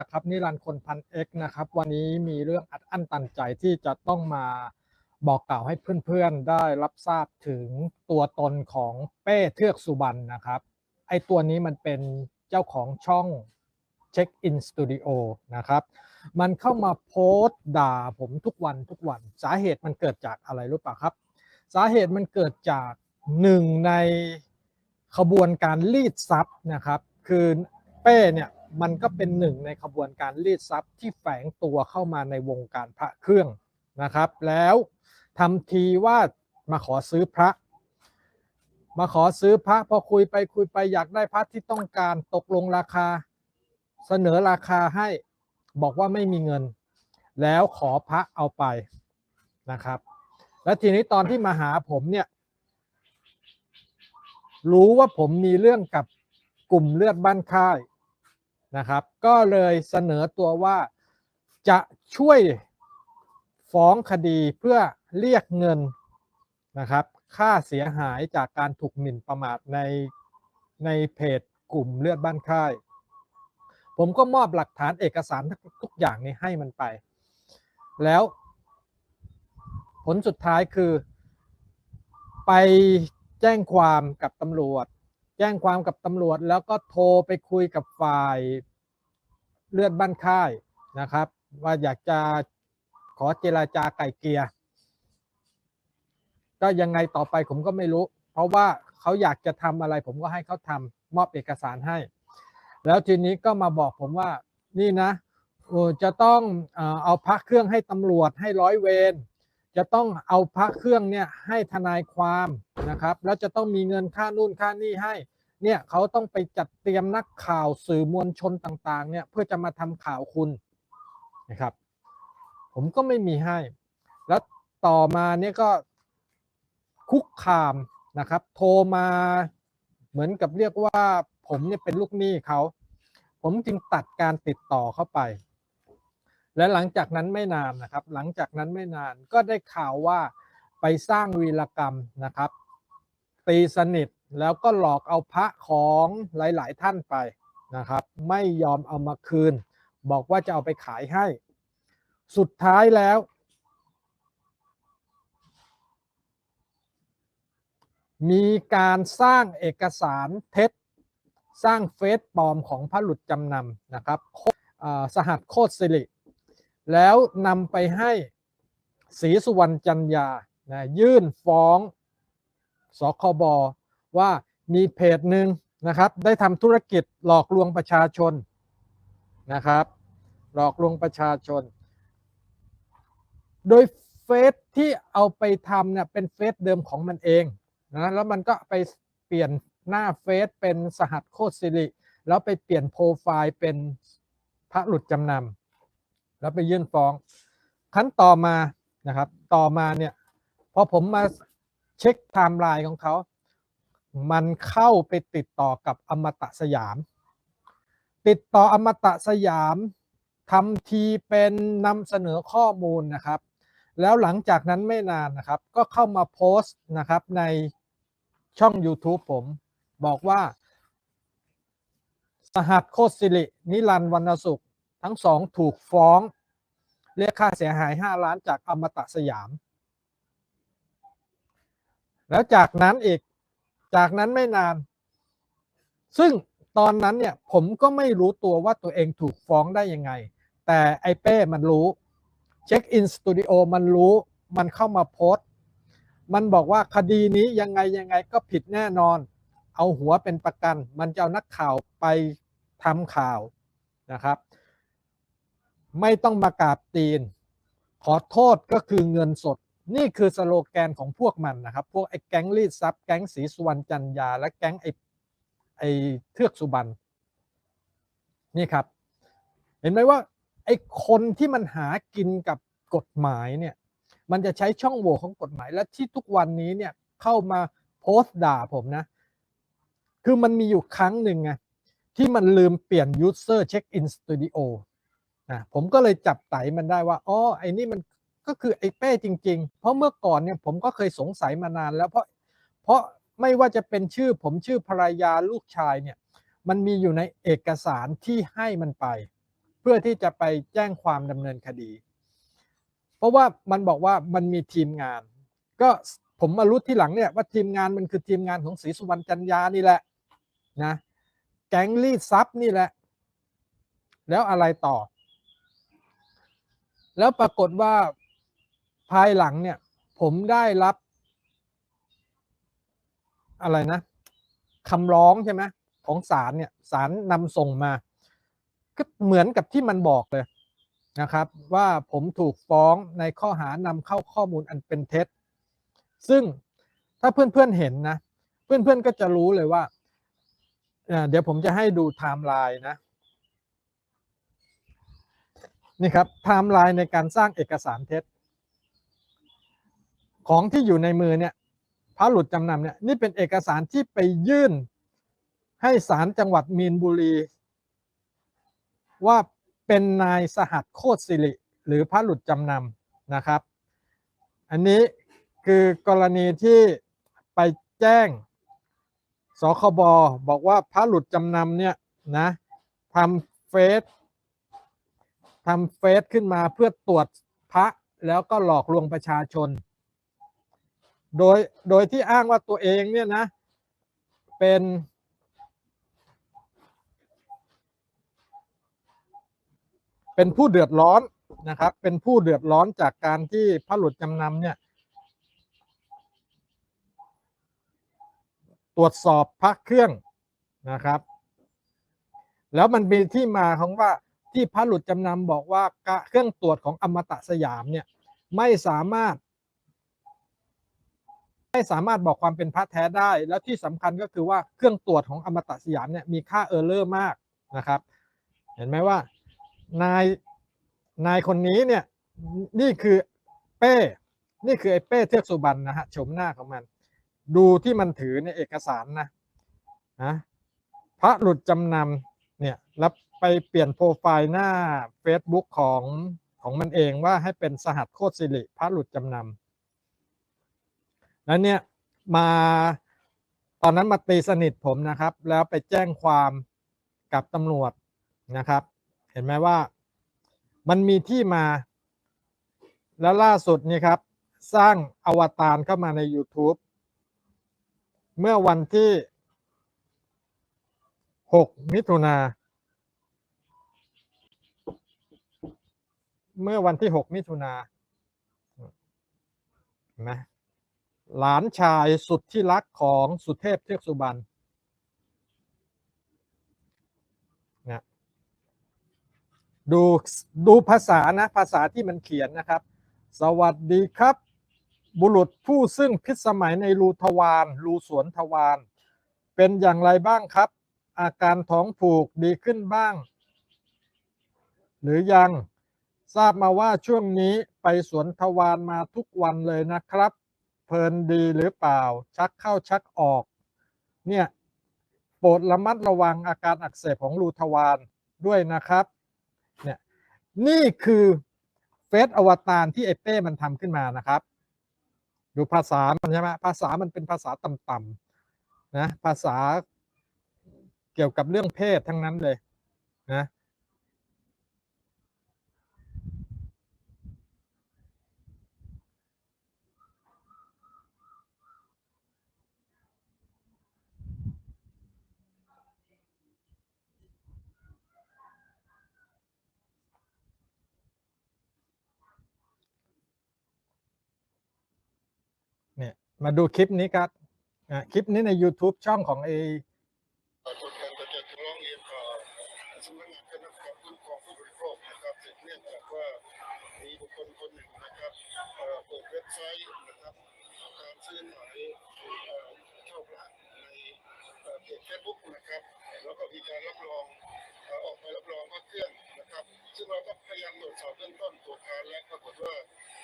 นะครับนิรันดร์คนพันเอ็กนะครับวันนี้มีเรื่องอัดอั้นตันใจที่จะต้องมาบอกกล่าวให้เพื่อนๆได้รับทราบถึงตัวตนของเป้เทือกสุบรรณนะครับไอตัวนี้มันเป็นเจ้าของช่องเช็คอินสตูดิโอนะครับมันเข้ามาโพสต์ด่าผมทุกวันทุกวันสาเหตุมันเกิดจากอะไรรู้ป่ะครับ สาเหตุมันเกิดจากหนึ่งในขบวนการรีดทรัพย์นะครับคือเป้เนี่ย มันก็เป็นหนึ่งในขบวนการรีดทรัพย์ที่แฝงตัวเข้ามาในวงการพระเครื่องนะครับ แล้วทำทีว่ามาขอซื้อพระ มาขอซื้อพระพอคุยไปคุยไปอยากได้พระที่ต้องการตกลงราคา เสนอราคาให้บอกว่าไม่มีเงิน แล้วขอพระเอาไปนะครับ แล้วทีนี้ตอนที่มาหาผมเนี่ยรู้ว่าผมมีเรื่องกับกลุ่มเลือดบ้านค่าย นะครับ ก็เลยเสนอตัวว่าจะช่วยฟ้องคดีเพื่อเรียกเงินนะครับ ค่าเสียหายจากการถูกหมิ่นประมาทในในเพจกลุ่มเลือดบ้านค่าย ผมก็มอบหลักฐานเอกสารทุกอย่างนี้ให้มันไป แล้ว ผลสุดท้ายคือ ไปแจ้งความกับตำรวจ แจ้งความกับตำรวจ แล้วก็โทรไปคุยกับฝ่ายเลือดบ้านค่ายนะครับ ว่าอยากจะขอเจราจาไก่เกียก็ยังไงต่อไปผมก็ไม่รู้ เพราะว่าเขาอยากจะทำอะไร ผมก็ให้เขาทำมอบเอกสารให้ แล้วทีนี้ก็มาบอกผมว่านี่นะจะต้องเอ่อเอาพระเครื่องให้ตำรวจให้ร้อยเวร จะต้องเอาพระเครื่องเนี่ยให้ทนายความนะครับแล้วจะต้องมีเงินค่านู่นค่านี่ให้เนี่ยเขาต้องไปจัดเตรียมนักข่าวสื่อมวลชนต่างๆเนี่ยเพื่อจะมาทำข่าวคุณนะครับ ผมก็ไม่มีให้ แล้วต่อมาเนี่ยก็คุกคามนะครับ โทรมาเหมือนกับเรียกว่าผมเนี่ยเป็นลูกหนี้เขา ผมจึงตัดการติดต่อเข้าไป และหลังจากนั้นไม่นานนะครับ หลังจากนั้นไม่นานก็ได้ข่าวว่าไปสร้างวีรกรรมนะครับ ตีสนิทแล้วก็หลอกเอาพระของหลาย ๆ ท่านไปนะครับ ไม่ยอมเอามาคืน บอกว่าจะเอาไปขายให้ สุดท้ายแล้ว มีการสร้างเอกสารเท็จ สร้างเฟซปลอมของพระหลุดจำนำนะครับสหัสโคตรสิริ แล้วนำไปให้ศรีสุวรรณจันยานะยื่นฟ้องสคบว่ามีเพจหนึ่งนะครับ ได้ทำธุรกิจหลอกลวงประชาชนนะครับ หลอกลวงประชาชน โดยเฟซที่เอาไปทำเนี่ยเป็นเฟซเดิมของมันเองนะแล้วมันก็ไปเปลี่ยนหน้าเฟซเป็นสหัสโคตรสิริ แล้วไปเปลี่ยนโปรไฟล์เป็นพระหลุดจำนำ แล้วไปยื่นฟ้องขั้นต่อมานะครับ ต่อมาเนี่ยพอผมมาเช็คไทม์ไลน์ของเขา มันเข้าไปติดต่อกับอมตะสยาม ติดต่ออมตะสยามทำทีเป็นนำเสนอข้อมูลนะครับ แล้วหลังจากนั้นไม่นานนะครับ ก็เข้ามาโพสต์นะครับในช่อง YouTube ผมบอกว่า สหัสโคตรสิรินิรันดร์วรรณสุข ทั้งสองถูกฟ้องเรียกค่าเสียหาย 5 ล้านจากอมตะสยาม แล้วจากนั้นอีก จากนั้นไม่นาน ซึ่งตอนนั้นเนี่ยผมก็ไม่รู้ตัวว่าตัวเองถูกฟ้องได้ยังไง แต่ไอเป้มันรู้ เช็คอินสตูดิโอมันรู้ มันเข้ามาโพสต์ มันบอกว่าคดีนี้ยังไงยังไงก็ผิดแน่นอน เอาหัวเป็นประกัน มันจะเอานักข่าวไปทำข่าวนะครับ ไม่ต้องมากราบตีน ขอโทษก็คือเงินสด นี่คือสโลแกนของพวกมันนะครับ พวกไอ้แก๊งรีดทรัพย์แก๊งสีสุวรรณจันยา และแก๊งไอ้ไอ้เทือกสุบรรณนี่ครับ เห็นไหมว่าไอ้คนที่มันหากินกับกฎหมายเนี่ยมันจะใช้ช่องโหว่ของกฎหมายและที่ทุกวันนี้เนี่ยเข้ามาโพสต์ด่าผมนะ คือมันมีอยู่ครั้งหนึ่งไงที่มันลืมเปลี่ยน user check in studio นะผมก็เลยจับไตมันได้ว่าอ๋อไอ้นี่มันก็คือไอ้เป้จริง ๆ เพราะเมื่อก่อนเนี่ยผมก็เคยสงสัยมานานแล้วเพราะเพราะไม่ว่าจะเป็นชื่อผมชื่อภรรยาลูกชายเนี่ยมันมีอยู่ในเอกสารที่ให้มันไป เพื่อที่จะไปแจ้งความดำเนินคดี เพราะว่ามันบอกว่ามันมีทีมงาน ก็ผมมารู้ที่หลังเนี่ยว่าทีมงานมันคือทีมงานของศรีสุวรรณจันยานี่แหละนะแก๊งรีดทรัพย์นี่แหละ แล้วอะไรต่อ แล้วปรากฏว่าภายหลังเนี่ย ผมได้รับ อะไรนะคำร้องใช่ไหมของศาลเนี่ยศาลนำส่งมา ก็เหมือนกับที่มันบอกเลยนะครับ ว่าผมถูกฟ้องในข้อหานำเข้าข้อมูลอันเป็นเท็จ ซึ่งถ้าเพื่อนๆเห็นนะ เพื่อนๆก็จะรู้เลยว่าเอ่อเดี๋ยวผมจะให้ดูไทม์ไลน์นะ นี่ครับไทม์ไลน์ในการสร้างเอกสารเท็จ ของที่อยู่ในมือเนี่ยพระหลุดจำนำเนี่ยนี่เป็นเอกสารที่ไปยื่น ให้ศาลจังหวัดมีนบุรี ว่าเป็นนายสหัสโคตรสิริ หรือพระหลุดจำนำนะครับ อันนี้คือกรณีที่ไปแจ้งสคบบอกว่าพระหลุดจำนำเนี่ยนะทำเฟซ ทำเฟซขึ้นมาเพื่อตรวจพระแล้วก็หลอกลวงประชาชน โดยโดยที่อ้างว่าตัวเองเนี่ยนะ เป็นเป็นผู้เดือดร้อนนะครับ เป็นผู้เดือดร้อนจากการที่พระหลุดจำนำเนี่ย ตรวจสอบพระเครื่องนะครับ แล้วมันมีที่มาของว่า ที่พระหลุดจำนำบอกว่าเครื่องตรวจของอมตะสยามเนี่ยไม่สามารถ ไม่สามารถบอกความเป็นพระแท้ได้ แล้วที่สำคัญก็คือว่าเครื่องตรวจของอมตะสยามเนี่ยมีค่าเออร์เลอร์มากนะครับ เห็นไหมว่านายนายคนนี้เนี่ยนี่คือเป้ นี่คือไอ้เป้เทือกสุบรรณนะฮะชมหน้าของมัน ดูที่มันถือในเอกสารนะนะพระหลุดจำนำเนี่ยแล้ว ไปเปลี่ยนโปรไฟล์หน้า Facebook ของของมันเองว่าให้เป็นสหัสโคตรสิริพระหลุดจำนำแล้วเนี่ยมาตอนนั้นมาตีสนิทผมนะครับ แล้วไปแจ้งความกับตำรวจนะครับ เห็นไหมว่ามันมีที่มา แล้วล่าสุดนี่ครับ สร้างอวตารเข้ามาใน YouTube เมื่อวันที่ 6 มิถุนา เมื่อวันที่ 6 มิถุนานไหมหลานชายสุดที่รักของสุเทพเทือกสุบรรณนะดูดูภาษานะภาษาที่มันเขียนนะครับ สวัสดีครับ บุรุษผู้ซึ่งพิสมัยในรูทวารรูสวนทวารเป็นอย่างไรบ้างครับ อาการท้องผูกดีขึ้นบ้าง หรือยัง ทราบมาว่าช่วงนี้ไปสวนทวารมาทุกวันเลยนะครับ เพลินดีหรือเปล่า ชักเข้าชักออก เนี่ยโปรดระมัดระวังอาการอักเสบของรูทวารด้วยนะครับ เนี่ยนี่คือเฟซอวตารที่ไอเป้มันทำขึ้นมานะครับ ดูภาษามันใช่ไหมภาษามันเป็นภาษาต่ำๆนะภาษาเกี่ยวกับเรื่องเพศทั้งนั้นเลยนะ เนี่ยมาดูคลิปนี้ครับอะคลิปนี้ใน YouTube ช่องของไอ ผลการประจักษ์ร้องเรียนต่อสำนักงานคณะกรรมการคุ้มครองผู้บริโภคนะครับสืบเนื่องจากว่ามีบุคคลคนหนึ่งนะครับเอ่อเปิดเว็บไซต์นะครับ การซื้อขายเอ่อเช่าพระในเอ่อเพจเฟซบุ๊กนะครับ แล้วก็มีการรับรอง เอ่อกไปรับรองว่าเครื่องนะครับ ซึ่งเราก็พยายามตรวจสอบเบื้องต้นตรวจทานแล้วปรากฏว่า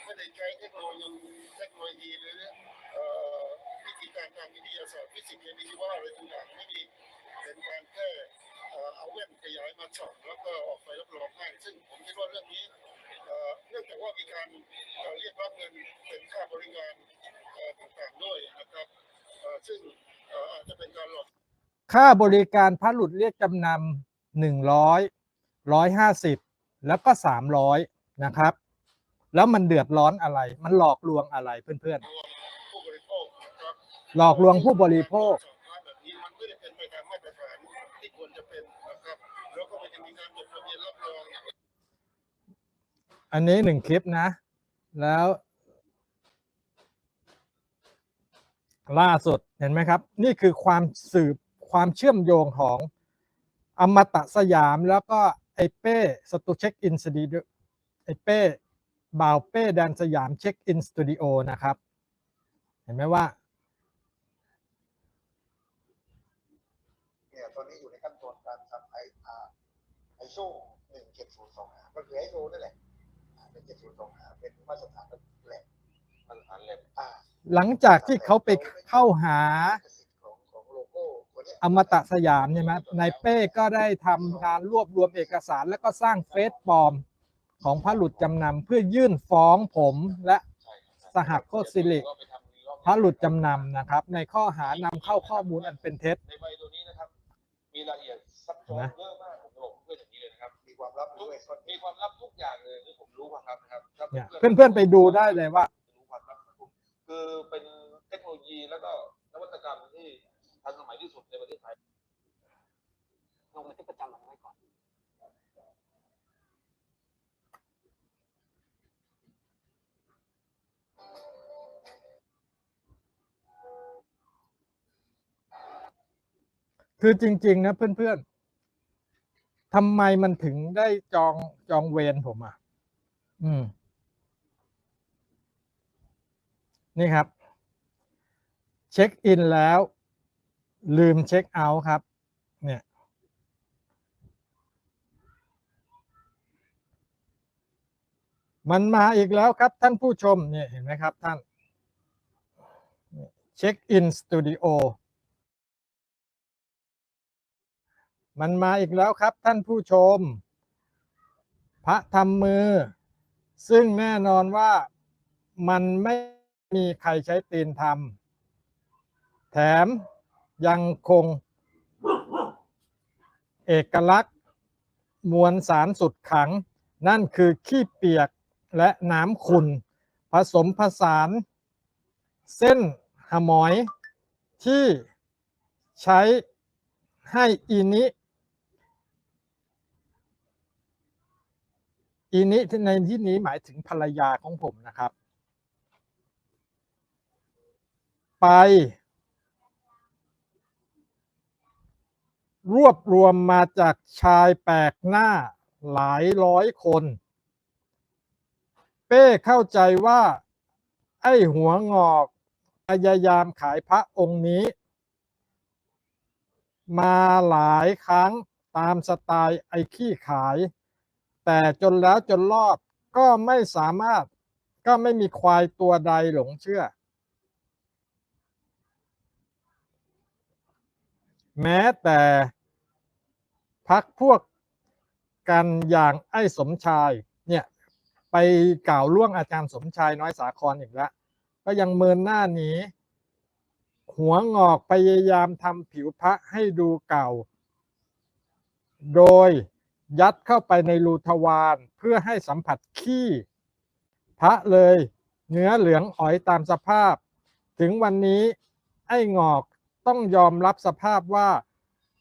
ไม่ได้ใช้เทคโนโลยีเทคโนโลยีหรือเอ่อวิธีการทางวิทยาศาสตร์ฟิสิกส์เคมีชีวะอะไรต่างๆไม่มีเป็นการแค่เอ่เอาแว่นขยายมาส่องแล้วก็ออกไปรับรองให้ซึ่งผมคิดว่าเรื่องนี้เนื่องจากว่ามีการเรียกรับเงินเป็นค่าบริการต่างๆด้วยนะครับซึ่งอาจจะเป็นการหลอกค่าบริการพระหลุดเรียกจำนำ หนึ่งร้อยร้อยห้าสิบแล้วก็สามร้อยนะครับ แล้วมันเดือดร้อนอะไร มันหลอกลวงอะไรเพื่อนผู้บริโภคนะครับๆหลอกลวงผู้บริโภคอันนี้หนึ่งคลิปนะ แล้ว ล่าสุดเห็นไหมครับ นี่คือความสืบความเชื่อมโยงของ อมตะสยามแล้วก็ไอเป้สตูเช็คอินสตูดิโอไอเป้บ่าวเป้แดนสยามเช็คอินสตูดิโอนะครับ เห็นไหมว่าเนี่ยตอนนี้อยู่ในขั้นตอนการทำไออาร์ไอโซ่หนึ่งเจ็ดศูนย์สองห้าก็คือไอโซ่นั่นแหละหนึ่งเจ็ดศูนย์สองห้าเป็นมาตรฐานแหลกมาตรฐานแหลกอ่าหลังจากที่เขาไปเข้าหา อมตะสยามใช่ไหมนายเป้ก็ได้ทำการรวบรวมเอกสาร แล้วก็สร้างเฟซปลอมของพระหลุดจำนำเพื่อยื่นฟ้องผมและใช่ครับสหโคตรสิริก็ไปทำรีลอกพระหลุดจำนำนะครับ ในข้อหานำเข้าข้อมูลอันเป็นเท็จในใบตัวนี้นะครับ มีรายละเอียดซับซ้อนนะเยอะมากผมจะบอกเพื่อนอย่างนี้เลยนะครับมีความลับด้วยมีความลับทุกอย่างเลยที่ผมรู้มาครับนะครับถ้าเนี่ยเพื่อนๆไปดูได้เลยว่ารู้ความลับของผมคือเป็นเทคโนโลยีแล้วก็นวัตกรรมที่ ทันสมัยที่สุดในประเทศไทยลงบันทึกประจำวันไว้ก่อน คือจริง ๆ นะเพื่อนๆทำไมมันถึงได้จองจองเวรผมอะ อืม นี่ครับ เช็คอินแล้ว ลืมเช็คเอาท์ครับ เนี่ย มันมาอีกแล้วครับท่านผู้ชมเนี่ยเห็นไหมครับท่านเช็คอินสตูดิโอมันมาอีกแล้วครับท่านผู้ชม พระทำมือ ซึ่งแน่นอนว่ามันไม่มีใครใช้ตีนทำแถม ยังคง เอกลักษณ์ มวลสารสุดขัง นั่นคือขี้เปียกและน้ำขุ่นผสมผสาน เส้นหมอยที่ใช้ให้อีนิอีนิในที่นี้หมายถึงภรรยาของผมนะครับ ไป รวบรวมมาจากชายแปลกหน้าหลายร้อยคน เป้เข้าใจว่า ไอ้หัวงอกพยายามขายพระองค์นี้ มาหลายครั้งตามสไตล์ไอ้ขี้ขาย แต่จนแล้วจนรอดก็ไม่สามารถก็ไม่มีควายตัวใดหลงเชื่อ แม้แต่พักพวกกันอย่างไอ้สมชายเนี่ยไปกล่าวล่วงอาจารย์สมชายน้อยสาครอีกแล้วก็ยังเมินหน้าหนี้หัวงอกพยายามทำผิวพระให้ดูเก่า โดยยัดเข้าไปในรูทวารเพื่อให้สัมผัสขี้ พระเลยเนื้อเหลืองอ๋อยตามสภาพ ถึงวันนี้ไอ้งอก ต้องยอมรับสภาพว่า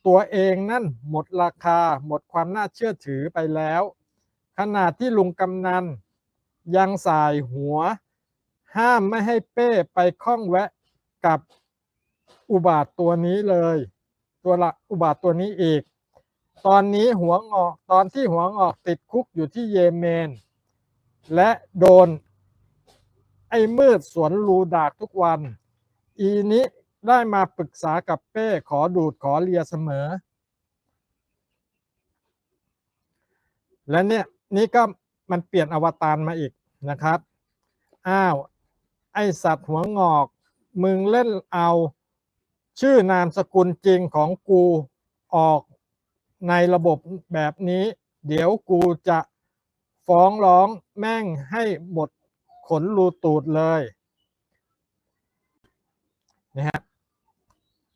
ตัวเองนั่นหมดราคาหมดความน่าเชื่อถือไปแล้ว ขนาดที่ลุงกำนันยังสายหัว ห้ามไม่ให้เป้ไปข้องแวะกับอุบาทตัวนี้เลย ตัวละอุบาทตัวนี้อีก ตอนนี้หัวงอกตอนที่หัวงอกติดคุกอยู่ที่เยเมน และโดน ไอ้มืดสวนรูดากทุกวัน อีนี้ ได้มาปรึกษากับเป้ขอดูดขอเลียเสมอ และเนี่ยนี่ก็มันเปลี่ยนอวตารมาอีกนะครับ อ้าว ไอสัตว์หัวงอก มึงเล่นเอาชื่อนามสกุลจริงของกูออกในระบบแบบนี้ เดี๋ยวกูจะฟ้องร้องแม่งให้หมดขนรูตูดเลยนะฮะ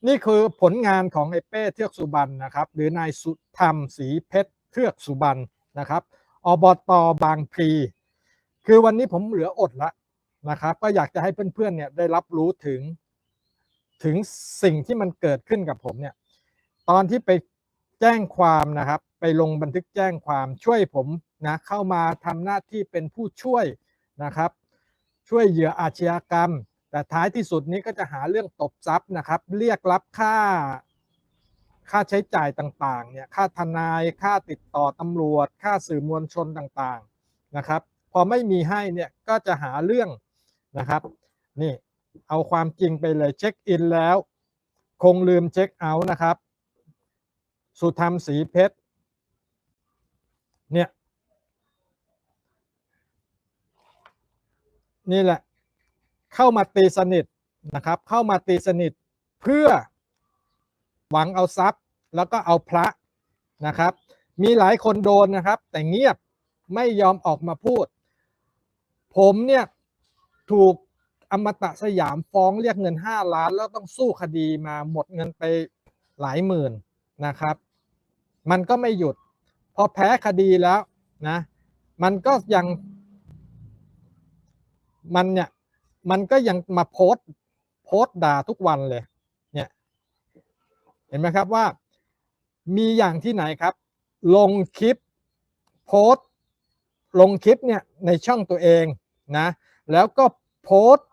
นี่คือผลงานของไอ้เป้เทือกสุบรรณนะครับ หรือนายสุธรรมศรีเพชรเทือกสุบรรณนะครับอบตบางพลีคือวันนี้ผมเหลืออดละนะครับ ก็อยากจะให้เพื่อนๆเนี่ยได้รับรู้ถึง ถึงสิ่งที่มันเกิดขึ้นกับผมเนี่ย ตอนที่ไปแจ้งความนะครับ ไปลงบันทึกแจ้งความช่วยผมนะเข้ามาทำหน้าที่เป็นผู้ช่วยนะครับ ช่วยเหยื่ออาชญากรรม แต่ท้ายที่สุดนี้ก็จะหาเรื่องตบทรัพย์นะครับ เรียกรับค่า ค่าใช้จ่ายต่างๆเนี่ยค่าทนายค่าติดต่อตำรวจ ค่าสื่อมวลชนต่างๆนะครับ พอไม่มีให้เนี่ยก็จะหาเรื่องนะครับนี่เอาความจริงไปเลยเช็คอินแล้ว คงลืมเช็คเอาท์นะครับ สุธรรมสีเพชรเนี่ยนี่แหละ เข้ามาตีสนิทนะครับ เข้ามาตีสนิทเพื่อหวังเอาทรัพย์แล้วก็เอาพระนะครับ มีหลายคนโดนนะครับ แต่เงียบไม่ยอมออกมาพูด ผมเนี่ยถูกอมตะสยามฟ้องเรียกเงิน 5 ล้าน แล้วต้องสู้คดีมาหมดเงินไปหลายหมื่นนะครับ มันก็ไม่หยุด พอแพ้คดีแล้วนะ มันก็ยัง มันเนี่ย มันก็ยังมาโพส์โพส์ด่าทุกวันเลย เนี่ย เห็นไหมครับว่า มีอย่างที่ไหนครับ ลงคลิปโพส์ลงคลิปเนี่ยในช่องตัวเองนะ แล้วก็โพส์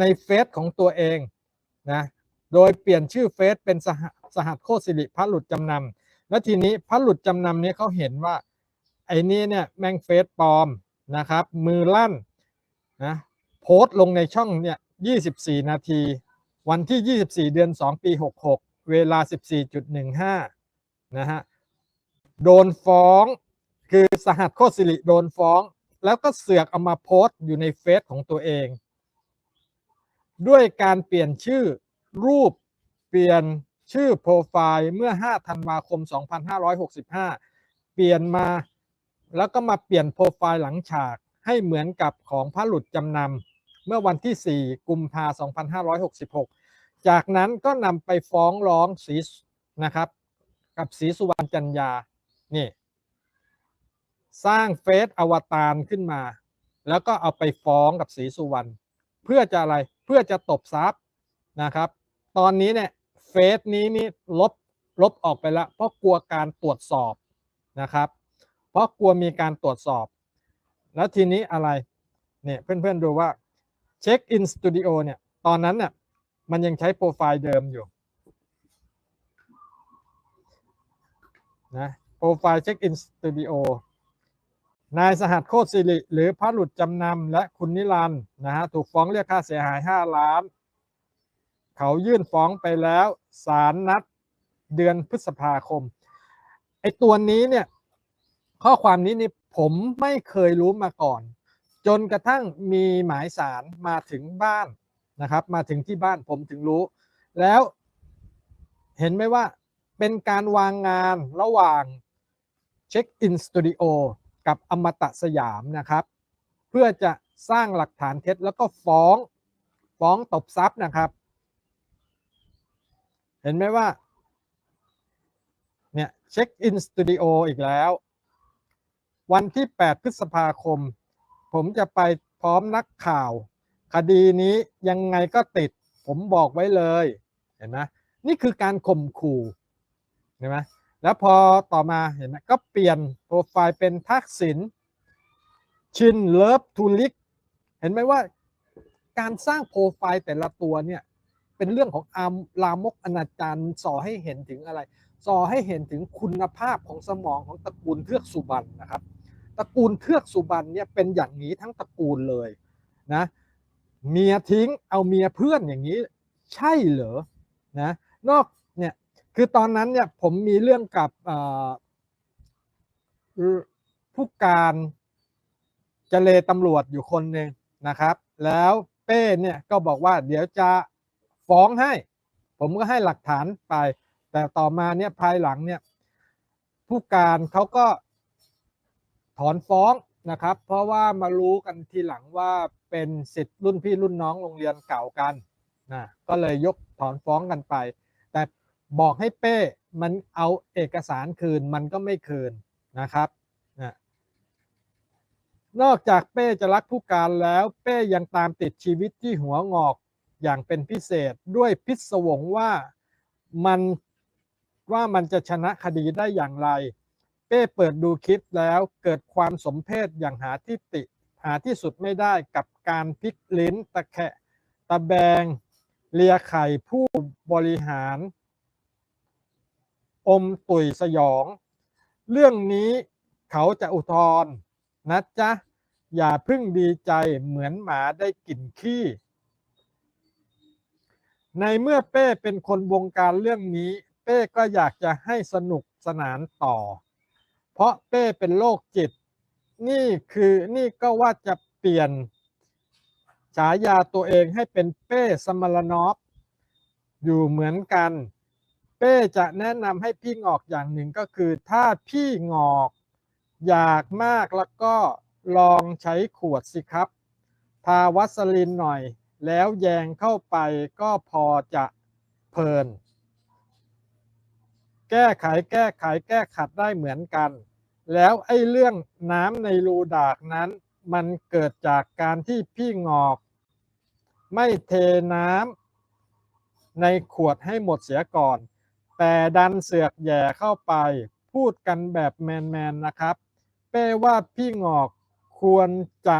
ในเฟซของตัวเองนะ โดยเปลี่ยนชื่อเฟซเป็นสหสหัสโคสิริพระหลุดจำนำแล้วทีนี้พระหลุดจำนำเนี่ยเขาเห็นว่าไอ้นี่เนี่ยแม่งเฟซปลอมนะครับ มือลั่นนะ โพสต์ลงในช่องเนี่ย 24 นาที วันที่ 24 เดือน 2 ปี 66 เวลา 14.15 นะฮะ โดนฟ้อง คือสหัสโคตรสิริโดนฟ้อง แล้วก็เสือกเอามาโพสต์อยู่ในเฟซของตัวเอง ด้วยการเปลี่ยนชื่อรูปเปลี่ยนชื่อโปรไฟล์เมื่อ 5 ธันวาคม 2565 เปลี่ยนมาแล้วก็มาเปลี่ยนโปรไฟล์หลังฉากให้เหมือนกับของพระหลุดจำนำ เมื่อวันที่ 4 กุมภา2566 จากนั้นก็นำไปฟ้องร้องศรีนะครับ กับศรีสุวรรณจันยา นี่ สร้างเฟซอวตารขึ้นมา แล้วก็เอาไปฟ้องกับศรีสุวรรณเพื่อจะอะไรเพื่อจะตบทรัพย์นะครับ ตอนนี้เนี่ยเฟซนี้นี่ลบลบออกไปแล้ว เพราะกลัวการตรวจสอบนะครับ เพราะกลัวมีการตรวจสอบ แล้วทีนี้อะไรเนี่ยเพื่อนๆดูว่า เช็คอินสตูดิโอเนี่ย ตอนนั้นเนี่ยมันยังใช้โปรไฟล์เดิมอยู่นะโปรไฟล์เช็คอินสตูดิโอนายสหัสโคตรสิริ หรือพระหลุดจำนำและคุณนิรันด์นะฮะถูกฟ้องเรียกค่าเสียหาย 5 ล้าน เขายื่นฟ้องไปแล้วศาลนัดเดือนพฤษภาคมไอ้ตัวนี้เนี่ย ข้อความนี้นี่ผมไม่เคยรู้มาก่อน จนกระทั่งมีหมายสารมาถึงบ้านนะครับ มาถึงที่บ้านผมถึงรู้ แล้วเห็นไหมว่าเป็นการวางงานระหว่างเช็คอินสตูดิโอกับอมตะสยามนะครับ เพื่อจะสร้างหลักฐานเท็จแล้วก็ฟ้องฟ้องตบทรัพย์นะครับ เห็นไหมว่าเนี่ยเช็คอินสตูดิโออีกแล้ว วันที่ 8 พฤษภาคม ผมจะไปพร้อมนักข่าว คดีนี้ยังไงก็ติด ผมบอกไว้เลย เห็นไหมนี่คือการข่มขู่เห็นไหมแล้วพอต่อมาเห็นไหมก็เปลี่ยนโปรไฟล์เป็นทักษิณชินเลิฟทูลิก เห็นไหมว่าการสร้างโปรไฟล์แต่ละตัวเนี่ยเป็นเรื่องของอามลามกอนาจารส่อให้เห็นถึงอะไรส่อให้เห็นถึงคุณภาพของสมองของตระกูลเทือกสุบรรณนะครับ ตระกูลเทือกสุบรรณเนี่ยเป็นอย่างนี้ทั้งตระกูลเลยนะเมียทิ้งเอาเมียเพื่อนอย่างนี้ใช่เหรอนะนอกเนี่ยคือตอนนั้นเนี่ยผมมีเรื่องกับผู้การเจเลตำรวจอยู่คนหนึ่งนะครับ แล้วเป้เนี่ยก็บอกว่าเดี๋ยวจะฟ้องให้ ผมก็ให้หลักฐานไป แต่ต่อมาเนี่ยภายหลังเนี่ยผู้การเขาก็ อนฟ้องนะครับ เพราะว่ามารู้กันทีหลังว่าเป็นสิทธิ์รุ่นพี่รุ่นน้องโรงเรียนเก่ากันนะก็เลยยกถอนฟ้องกันไป แต่บอกให้เป้มันเอาเอกสารคืนมันก็ไม่คืนนะครับนะนอกจากเป้จะรักผู้การแล้วเป้ยังตามติดชีวิตที่หัวงอกอย่างเป็นพิเศษด้วยพิศวงว่ามันว่ามันจะชนะคดีได้อย่างไร ป้เปิดดูคลิปแล้วเกิดความสมเพศอย่างหาที่ติ หาที่สุดไม่ได้กับการพลิกลิ้นตะแคะตะแบง เลียไข่ผู้บริหาร อมตุยสยอง เรื่องนี้เขาจะอุทธรณ์นะจ๊ะ อย่าพึ่งดีใจเหมือนหมาได้กลิ่นขี้ ในเมื่อเป้เป็นคนวงการเรื่องนี้ เป้ก็อยากจะให้สนุกสนานต่อ เพราะเป้เป็นโรคจิต นี่คือนี่ก็ว่าจะเปลี่ยนฉายาตัวเองให้เป็นเป้สมรนอฟอยู่เหมือนกัน เป้จะแนะนำให้พี่งอกอย่างหนึ่งก็คือ ถ้าพี่งอกอยากมากแล้วก็ลองใช้ขวดสิครับ ทาวัสลินหน่อย แล้วแยงเข้าไปก็พอจะเพลิน แก้ไขแก้ไขแก้ขัดได้เหมือนกัน แล้วไอ้เรื่องน้ำในรูดากนั้น มันเกิดจากการที่พี่งอก ไม่เทน้ำในขวดให้หมดเสียก่อน แต่ดันเสือกแย่เข้าไปพูดกันแบบแมนๆนะครับ เป้ว่าพี่งอกควรจะ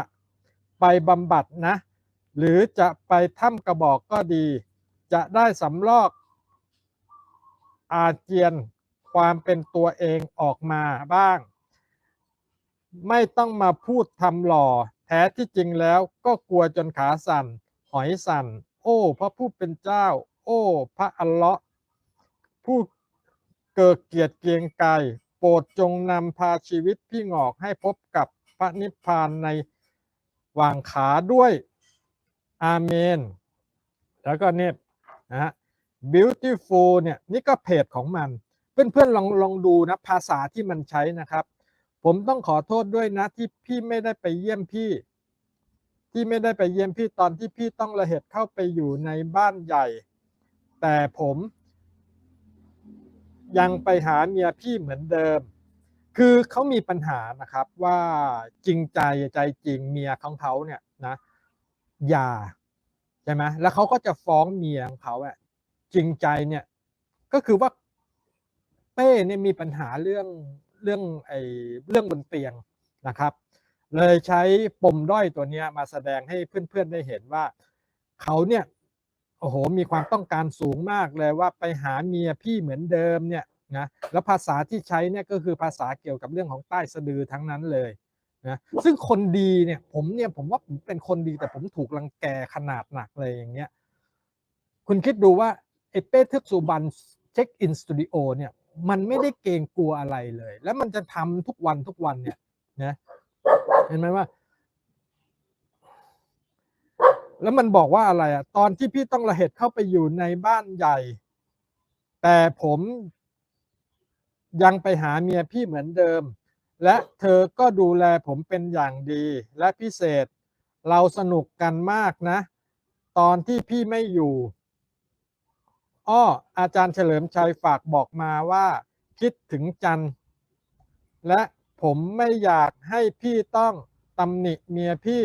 ไปบำบัดนะ หรือจะไปถ้ำกระบอกก็ดี จะได้สำลอก อาเจียนความเป็นตัวเองออกมาบ้าง ไม่ต้องมาพูดทำหล่อ แท้ที่จริงแล้วก็กลัวจนขาสั่น หอยสั่น โอ้ พระผู้เป็นเจ้า โอ้ พระอัลเลาะห์ผู้เกิดเกียรติเกียงไกรโปรดจงนำพาชีวิตพี่งอกให้พบกับพระนิพพานในวางขาด้วย อาเมน แล้วก็เนี่ยนะฮะ beautiful เนี่ยนี่ก็เพจของมัน เพื่อนๆลองลองดูนะภาษาที่มันใช้นะครับ ผมต้องขอโทษด้วยนะที่พี่ไม่ได้ไปเยี่ยมพี่ ที่ไม่ได้ไปเยี่ยมพี่ตอนที่พี่ต้องระเหตุเข้าไปอยู่ในบ้านใหญ่ แต่ผมยังไปหาเมียพี่เหมือนเดิม คือเขามีปัญหานะครับว่าจริงใจใจจริงเมียของเขาเนี่ยนะอย่าใช่ไหมแล้วเขาก็จะฟ้องเมียของเขาอะ จริงใจเนี่ยก็คือว่าเป้เนี่ยมีปัญหาเรื่องเรื่องไอ้เรื่องบนเตียงนะครับ เลยใช้ปมด้อยตัวเนี้ยมาแสดงให้เพื่อนๆได้เห็นว่าเขาเนี่ยโอ้โหมีความต้องการสูงมากเลยว่าไปหาเมียพี่เหมือนเดิมเนี่ยนะแล้วภาษาที่ใช้เนี่ยก็คือภาษาเกี่ยวกับเรื่องของใต้สะดือทั้งนั้นเลยนะซึ่งคนดีเนี่ยผมเนี่ยผมว่าผมเป็นคนดีแต่ผมถูกรังแกขนาดหนักเลยอย่างเงี้ยคุณคิดดูว่า ไอ้เป้ทึกสุบันเช็คอินสตูดิโอเนี่ยมันไม่ได้เกรงกลัวอะไรเลย แล้วมันจะทำทุกวันทุกวันเนี่ยนะเห็นไหมว่า แล้วมันบอกว่าอะไรอะ ตอนที่พี่ต้องระเหตุเข้าไปอยู่ในบ้านใหญ่ แต่ผมยังไปหาเมียพี่เหมือนเดิม และเธอก็ดูแลผมเป็นอย่างดีและพิเศษ เราสนุกกันมากนะ ตอนที่พี่ไม่อยู่ อ้ออาจารย์เฉลิมชัยฝากบอกมาว่า คิดถึงจันและผมไม่อยากให้พี่ต้องตำหนิเมียพี่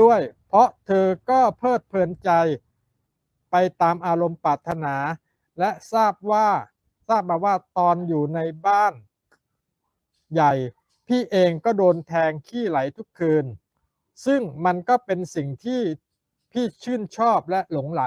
ด้วย เพราะเธอก็เพลิดเพลินใจ ไปตามอารมณ์ปรารถนา และทราบว่าทราบมาว่าตอนอยู่ในบ้าน ใหญ่ พี่เองก็โดนแทงขี้ไหลทุกคืน ซึ่งมันก็เป็นสิ่งที่พี่ชื่นชอบและหลงไหล